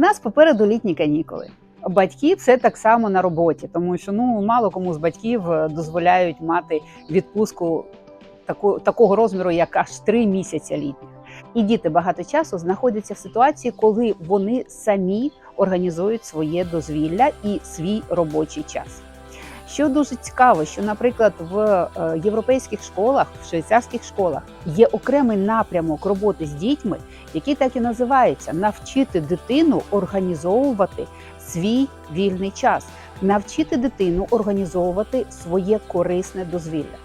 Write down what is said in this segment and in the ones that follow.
нас попереду літні канікули. Батьки це так само на роботі, тому що ну мало кому з батьків е, дозволяють мати відпустку таку, такого розміру, як аж три місяці літніх. І діти багато часу знаходяться в ситуації, коли вони самі організують своє дозвілля і свій робочий час. Що дуже цікаво, що, наприклад, в е, європейських школах, в швейцарських школах є окремий напрямок роботи з дітьми, який так і називається навчити дитину організовувати свій вільний час, навчити дитину організовувати своє корисне дозвілля.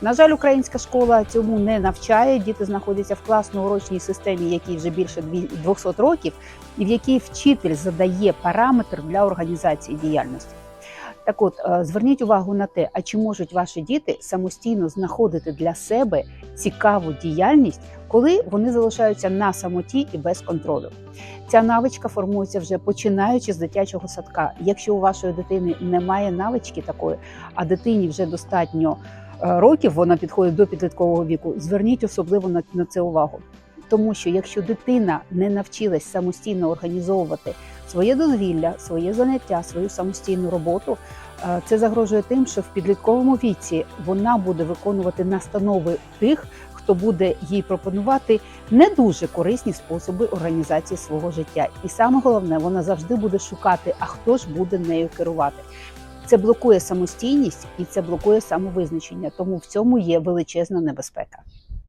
На жаль, українська школа цьому не навчає. Діти знаходяться в класно-урочній системі, якій вже більше 200 років, і в якій вчитель задає параметр для організації діяльності. Так от е, зверніть увагу на те, а чи можуть ваші діти самостійно знаходити для себе цікаву діяльність, коли вони залишаються на самоті і без контролю. Ця навичка формується вже починаючи з дитячого садка. Якщо у вашої дитини немає навички такої, а дитині вже достатньо е, років, вона підходить до підліткового віку. Зверніть особливо на, на це увагу. Тому що якщо дитина не навчилась самостійно організовувати своє дозвілля, своє заняття, свою самостійну роботу, е, це загрожує тим, що в підлітковому віці вона буде виконувати настанови тих, хто буде їй пропонувати не дуже корисні способи організації свого життя. І саме головне, вона завжди буде шукати, а хто ж буде нею керувати. Це блокує самостійність і це блокує самовизначення, тому в цьому є величезна небезпека.